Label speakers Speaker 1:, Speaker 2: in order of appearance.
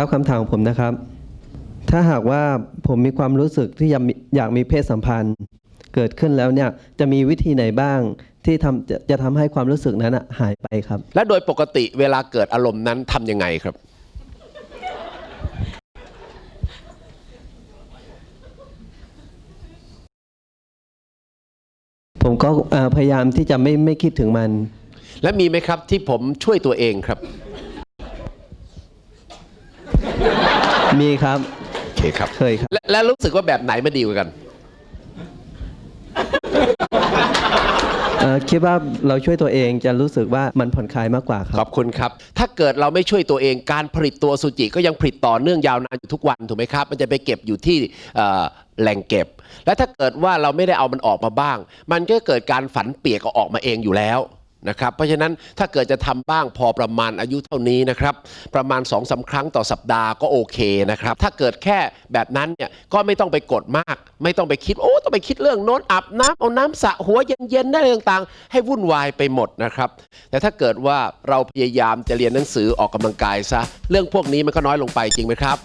Speaker 1: ครับคำถามของผมนะครับ ถ้าหากว่าผมมีความรู้สึกที่อยากมีอยากมีเพศสัมพันธ์ เกิดขึ้นแล้วเนี่ยจะมีวิธีไหนบ้างที่ทำจะจะทำให้ความรู้สึกนั้นอะหายไปครับ
Speaker 2: และโดยปกติเวลาเกิดอารมณ์นั้นทำยังไงครับ
Speaker 1: ผมก็เอ่อพยายามที่จะไม่ไม่คิดถึงมัน
Speaker 2: และมีไหมครับที่ผมช่วยตัวเองครับ
Speaker 1: มีครับ
Speaker 2: โอเคครับ
Speaker 1: เคยครับ
Speaker 2: และและรู้สึกว่าแบบไหนมันดีกว่ากัน
Speaker 1: เอ่อคิดว่าเราช่วยตัวเองจะรู้สึกว่ามันผ่อนคลายมากกว่าค
Speaker 2: ข
Speaker 1: รั
Speaker 2: อบ บคุณครับ ถ้าเกิดเราไม่ช่วยตัวเองการผลิตตัวอสุจิก็ยังผลิตต่อเนื่องยาวนานอยู่ทุกวันถูกไหมครับ มันจะไปเก็บอยู่ที่เอ่อแหล่งเก็บ และถ้าเกิดว่าเราไม่ได้เอามันออกมาบ้าง มันก็เกิดการฝันเปียกเอาออกมาเองอยู่แล้ว นะครับเพราะฉะนั้นถ้าเกิดจะทำบ้างพอประมาณอายุเท่านี้นะครับประมาณ2อสาครั้งต่อสัปดาห์ก็โอเคนะครับถ้าเกิดแค่แบบนั้นเนี่ยก็ไม่ต้องไปกดมาก ไม่ต้องไปคิดโอ้ต้องไปคิดเรื่องโน้นอาบน้ำเอาน้ำสระหัวเย็นๆได้อะไรต่างๆ ให้วุ่นวายไปหมดนะครับแต่ถ้าเกิดว่าเราพยายามจะเรียนหนังสือออกกำลังกายซะเรื่องพวกนี้มันก็น้อยลงไปจริงไหมครับ